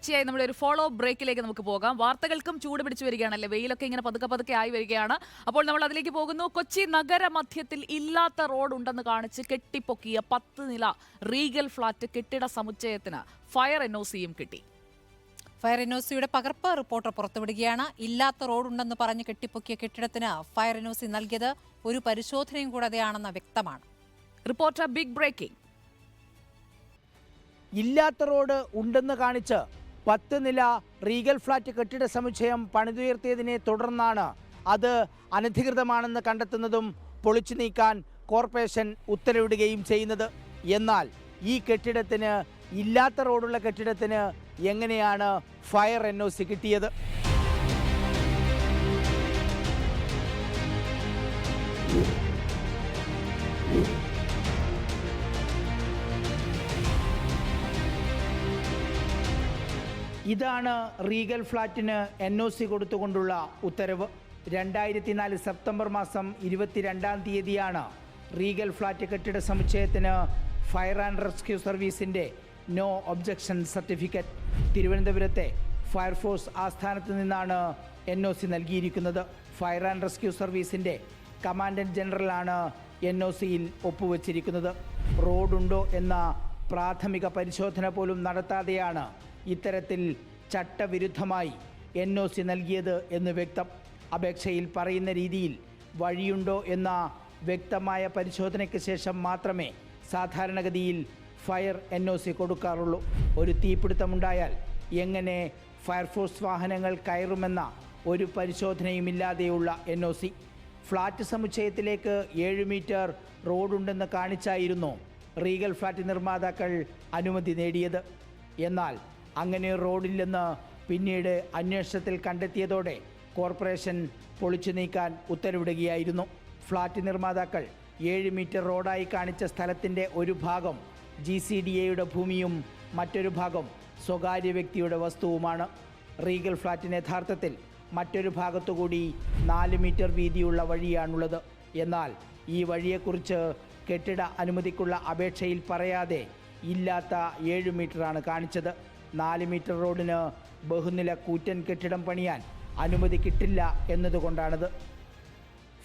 തുടർച്ചയായി നമ്മുടെ ഒരു ഫോളോ ബ്രേക്കിലേക്ക് നമുക്ക് പോകാം. വാർത്തകൾക്കും ചൂട് പിടിച്ചു വരികയാണല്ലേ? വെയിലൊക്കെ ഇങ്ങനെ പതുക്കെ പതുക്കെ ആയി വരികയാണ്. അപ്പോൾ നമ്മൾ അതിലേക്ക് പോകുന്നു. കൊച്ചി നഗര മധ്യത്തിൽ ഇല്ലാത്ത റോഡ് ഉണ്ടെന്ന് കാണിച്ച് കെട്ടിപ്പൊക്കിയ പത്ത് നില റീഗൽ ഫ്ളാറ്റ് കെട്ടിട സമുച്ചയത്തിന് ഫയർ എൻ ഒ സിയും കിട്ടി. ഫയർ സിയുടെ പകർപ്പ് റിപ്പോർട്ടർ പുറത്തുവിടുകയാണ്. ഇല്ലാത്ത റോഡുണ്ടെന്ന് പറഞ്ഞ് കെട്ടിപ്പൊക്കിയ കെട്ടിടത്തിന് ഫയർ എൻ ഒ സി നൽകിയത് ഒരു പരിശോധനയും കൂടാതെയാണെന്ന് വ്യക്തമാണ്. റിപ്പോർട്ടർ ബിഗ് ബ്രേക്കിംഗ് ഇല്ലാത്ത റോഡ് ഉണ്ടെന്ന് കാണിച്ച് പത്ത് നില റീഗൽ ഫ്ലാറ്റ് കെട്ടിട സമുച്ചയം പണിതുയർത്തിയതിനെ തുടർന്നാണ് അത് അനധികൃതമാണെന്ന് കണ്ടെത്തുന്നതും പൊളിച്ചു നീക്കാൻ കോർപ്പറേഷൻ ഉത്തരവിടുകയും ചെയ്യുന്നത്. എന്നാൽ ഈ കെട്ടിടത്തിന് ഇല്ലാത്ത റോഡുള്ള കെട്ടിടത്തിന് എങ്ങനെയാണ് ഫയർ എൻ ഒ സി കിട്ടിയത്? ഇതാണ് റീഗൽ ഫ്ലാറ്റിന് എൻ ഒ സി കൊടുത്തുകൊണ്ടുള്ള ഉത്തരവ്. രണ്ടായിരത്തി നാല് സെപ്റ്റംബർ മാസം ഇരുപത്തിരണ്ടാം തീയതിയാണ് റീഗൽ ഫ്ലാറ്റ് കെട്ടിട സമുച്ചയത്തിന് ഫയർ ആൻഡ് റെസ്ക്യൂ സർവീസിന്റെ നോ ഒബ്ജക്ഷൻ സർട്ടിഫിക്കറ്റ്. തിരുവനന്തപുരത്തെ ഫയർഫോഴ്സ് ആസ്ഥാനത്ത് നിന്നാണ് എൻ ഒ സി നൽകിയിരിക്കുന്നത്. ഫയർ ആൻഡ് റെസ്ക്യൂ സർവീസിന്റെ കമാൻഡന്റ് ജനറലാണ് എൻ ഒ സിയിൽ ഒപ്പുവച്ചിരിക്കുന്നത്. റോഡുണ്ടോ എന്ന പ്രാഥമിക പരിശോധന പോലും നടത്താതെയാണ് ഇത്തരത്തിൽ ചട്ടവിരുദ്ധമായി എൻ ഒ സി നൽകിയത് എന്ന് വ്യക്തം. അപേക്ഷയിൽ പറയുന്ന രീതിയിൽ വഴിയുണ്ടോ എന്ന വ്യക്തമായ പരിശോധനയ്ക്ക് ശേഷം മാത്രമേ സാധാരണഗതിയിൽ ഫയർ എൻ ഒ സി കൊടുക്കാറുള്ളൂ. ഒരു തീപിടുത്തമുണ്ടായാൽ എങ്ങനെ ഫയർഫോഴ്സ് വാഹനങ്ങൾ കയറുമെന്ന ഒരു പരിശോധനയുമില്ലാതെയുള്ള എൻ ഒ സി ഫ്ലാറ്റ് സമുച്ചയത്തിലേക്ക് ഏഴ് മീറ്റർ റോഡുണ്ടെന്ന് കാണിച്ചായിരുന്നു റീഗൽ ഫ്ലാറ്റ് നിർമ്മാതാക്കൾ അനുമതി നേടിയത്. എന്നാൽ അങ്ങനെ റോഡില്ലെന്ന് പിന്നീട് അന്വേഷണത്തിൽ കണ്ടെത്തിയതോടെ കോർപ്പറേഷൻ പൊളിച്ചു നീക്കാൻ ഉത്തരവിടുകയായിരുന്നു. ഫ്ളാറ്റ് നിർമ്മാതാക്കൾ ഏഴ് മീറ്റർ റോഡായി കാണിച്ച സ്ഥലത്തിന്റെ ഒരു ഭാഗം ജി സി ഡി എയുടെ ഭൂമിയും മറ്റൊരു ഭാഗം സ്വകാര്യ വ്യക്തിയുടെ വസ്തുവുമാണ്. റീഗൽ ഫ്ളാറ്റിന് യഥാർത്ഥത്തിൽ മറ്റൊരു ഭാഗത്തുകൂടി നാല് മീറ്റർ വീതിയുള്ള വഴിയാണുള്ളത്. എന്നാൽ ഈ വഴിയെക്കുറിച്ച് കെട്ടിട അനുമതിക്കുള്ള അപേക്ഷയിൽ പറയാതെ ഇല്ലാത്ത ഏഴ് മീറ്ററാണ് കാണിച്ചത്. നാല് മീറ്റർ റോഡിന് ബഹുനില കൂറ്റൻ കെട്ടിടം പണിയാൻ അനുമതി കിട്ടില്ല എന്നതുകൊണ്ടാണിത്.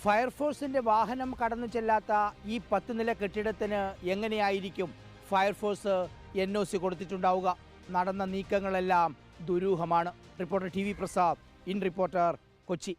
ഫയർഫോഴ്സിന്റെ വാഹനം കടന്നു ചെല്ലാത്ത ഈ പത്ത് നില കെട്ടിടത്തിന് എങ്ങനെയായിരിക്കും fire force N O C കൊടുത്തിട്ടുണ്ടാവുക? നടന്ന നീക്കങ്ങളെല്ലാം ദുരൂഹമാണ്. Reporter T V Prasad in reporter Kochi.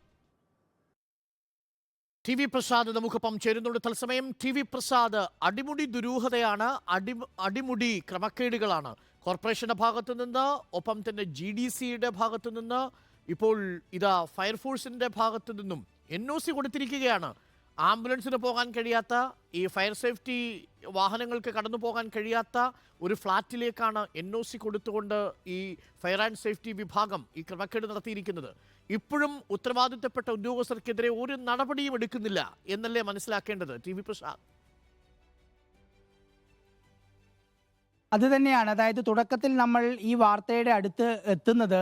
T V Prasad നമുക്കൊപ്പം ചേരുന്നുണ്ട്. തത്സമയം ടി വി പ്രസാദ് അടിമുടി ദുരൂഹതയാണ്. അടി അടിമുടി ക്രമക്കേടുകളാണ്. കോർപ്പറേഷന്റെ ഭാഗത്തു നിന്ന് ഒപ്പം തന്നെ ജി ഡി സിയുടെ ഭാഗത്തു നിന്ന് ഇപ്പോൾ ഇതാ ഫയർഫോഴ്സിന്റെ ഭാഗത്തു നിന്നും എൻ ഒ സി കൊടുത്തിരിക്കുകയാണ്. ആംബുലൻസിന് പോകാൻ കഴിയാത്ത ഈ ഫയർ സേഫ്റ്റി വാഹനങ്ങൾക്ക് കടന്നു പോകാൻ കഴിയാത്ത ഒരു ഫ്ളാറ്റിലേക്കാണ് എൻ ഒ സി കൊടുത്തുകൊണ്ട് ഈ ഫയർ ആൻഡ് സേഫ്റ്റി വിഭാഗം ഈ ക്രമക്കേട് നടത്തിയിരിക്കുന്നത്. ഇപ്പോഴും ഉത്തരവാദിത്തപ്പെട്ട ഉദ്യോഗസ്ഥർക്കെതിരെ ഒരു നടപടിയും എടുക്കുന്നില്ല എന്നല്ലേ മനസ്സിലാക്കേണ്ടത്? ടി വി പ്രസാദ് അത് തന്നെയാണ്. അതായത് തുടക്കത്തിൽ നമ്മൾ ഈ വാർത്തയുടെ അടുത്ത് എത്തുന്നത്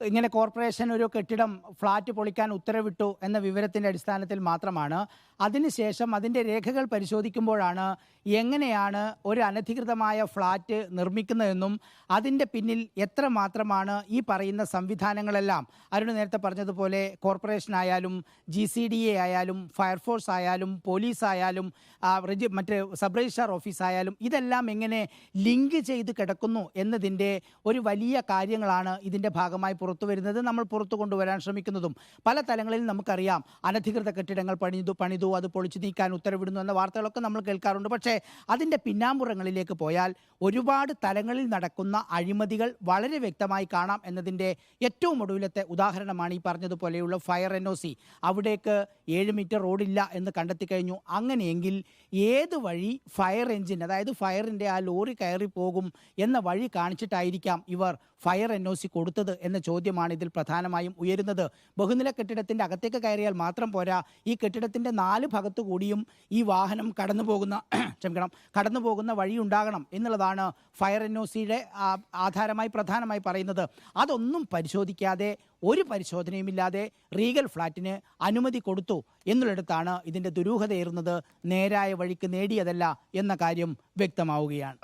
ഇങ്ങനെ കോർപ്പറേഷൻ ഒരു കെട്ടിടം ഫ്ളാറ്റ് പൊളിക്കാൻ ഉത്തരവിട്ടു എന്ന വിവരത്തിന്റെ അടിസ്ഥാനത്തിൽ മാത്രമാണ്. അതിനുശേഷം അതിന്റെ രേഖകൾ പരിശോധിക്കുമ്പോഴാണ് എങ്ങനെയാണ് ഒരു അനധികൃതമായ ഫ്ളാറ്റ് നിർമ്മിക്കുന്നതെന്നും അതിന്റെ പിന്നിൽ എത്ര മാത്രമാണ് ഈ പറയുന്ന സംവിധാനങ്ങളെല്ലാം. അരുൺ നേരത്തെ പറഞ്ഞതുപോലെ കോർപ്പറേഷൻ ആയാലും ജി സി ഡി എ ആയാലും ഫയർഫോഴ്സ് ആയാലും പോലീസ് ആയാലും മറ്റ് സബ് രജിസ്ട്രാർ ഓഫീസ് ആയാലും ഇതെല്ലാം എങ്ങനെ ലിങ്ക് ചെയ്ത് കിടക്കുന്നു എന്നതിന്റെ ഒരു വലിയ കാര്യങ്ങളാണ് ഇതിന്റെ ഭാഗമായി പുറത്തു വരുന്നത് നമ്മൾ പുറത്തു കൊണ്ടുവരാൻ ശ്രമിക്കുന്നതും. പല തലങ്ങളിൽ നമുക്കറിയാം അനധികൃത കെട്ടിടങ്ങൾ പണിതു പണിതു അത് പൊളിച്ചു നീക്കാൻ ഉത്തരവിടുന്നു എന്ന വാർത്തകളൊക്കെ നമ്മൾ കേൾക്കാറുണ്ട്. പക്ഷേ അതിന്റെ പിന്നാമ്പുറങ്ങളിലേക്ക് പോയാൽ ഒരുപാട് തലങ്ങളിൽ നടക്കുന്ന അഴിമതികൾ വളരെ വ്യക്തമായി കാണാം എന്നതിന്റെ ഏറ്റവും ഒടുവിലത്തെ ഉദാഹരണമാണ് ഈ പറഞ്ഞതുപോലെയുള്ള ഫയർ എൻ ഒ സി. അവിടേക്ക് ഏഴ് മീറ്റർ റോഡില്ല എന്ന് കണ്ടെത്തി കഴിഞ്ഞു. അങ്ങനെയെങ്കിൽ ഏത് വഴി ഫയർ എഞ്ചിൻ അതായത് ഫയറിന്റെ ആ ലോറി കയറി പോകും എന്ന വഴി കാണിച്ചിട്ടായിരിക്കാം ഇവർ ഫയർ എൻ ഒ സി കൊടുത്തത് എന്ന ചോദ്യമാണ് ഇതിൽ പ്രധാനമായും ഉയരുന്നത്. ബഹുനില കെട്ടിടത്തിന്റെ അകത്തേക്ക് കയറിയാൽ മാത്രം പോരാ. ഈ കെട്ടിടത്തിന്റെ നാല് ഭാഗത്തു കൂടിയും ഈ വാഹനം കടന്നു പോകുന്ന ക്ഷമിക്കണം കടന്നു പോകുന്ന വഴി ഉണ്ടാകണം എന്നുള്ളതാണ് ഫയർ എൻ ഒ സിയുടെ ആധാരമായി പ്രധാനമായി പറയുന്നത്. അതൊന്നും പരിശോധിക്കാതെ ഒരു പരിശോധനയുമില്ലാതെ റീഗൽ ഫ്ളാറ്റിന് അനുമതി കൊടുത്തു എന്നുള്ളിടത്താണ് ഇതിന്റെ ദുരൂഹതയേറുന്നത്. നേരായ വഴിക്ക് നേടിയതല്ല എന്ന കാര്യം വ്യക്തമാവുകയാണ്.